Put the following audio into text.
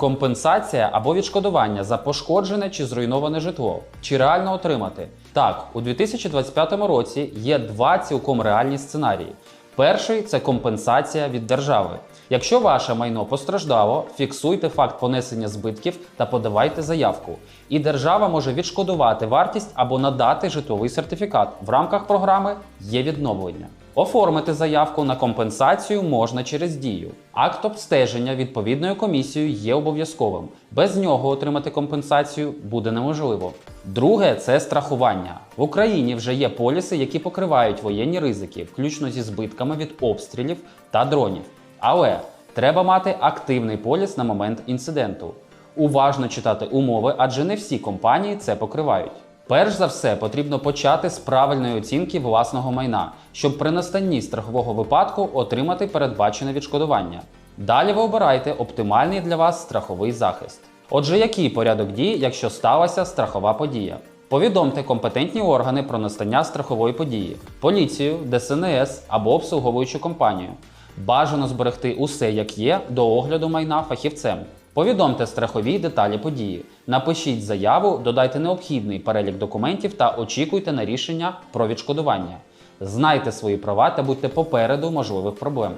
Компенсація або відшкодування за пошкоджене чи зруйноване житло. Чи реально отримати? Так, у 2025 році є два цілком реальні сценарії. Перший це компенсація від держави. Якщо ваше майно постраждало, фіксуйте факт понесення збитків та подавайте заявку. І держава може відшкодувати вартість або надати житловий сертифікат. В рамках програми є відновлення. Оформити заявку на компенсацію можна через дію. Акт обстеження відповідною комісією є обов'язковим. Без нього отримати компенсацію буде неможливо. Друге це страхування. В Україні вже є поліси, які покривають воєнні ризики, включно зі збитками від обстрілів та дронів. Але треба мати активний поліс на момент інциденту. Уважно читати умови, адже не всі компанії це покривають. Перш за все, потрібно почати з правильної оцінки власного майна, щоб при настанні страхового випадку отримати передбачене відшкодування. Далі ви обираєте оптимальний для вас страховий захист. Отже, який порядок дій, якщо сталася страхова подія? Повідомте компетентні органи про настання страхової події, поліцію, ДСНС або обслуговуючу компанію. Бажано зберегти усе як є до огляду майна фахівцем. Повідомте страхові деталі події, напишіть заяву, додайте необхідний перелік документів та очікуйте на рішення про відшкодування. Знайте свої права та будьте попереду можливих проблем.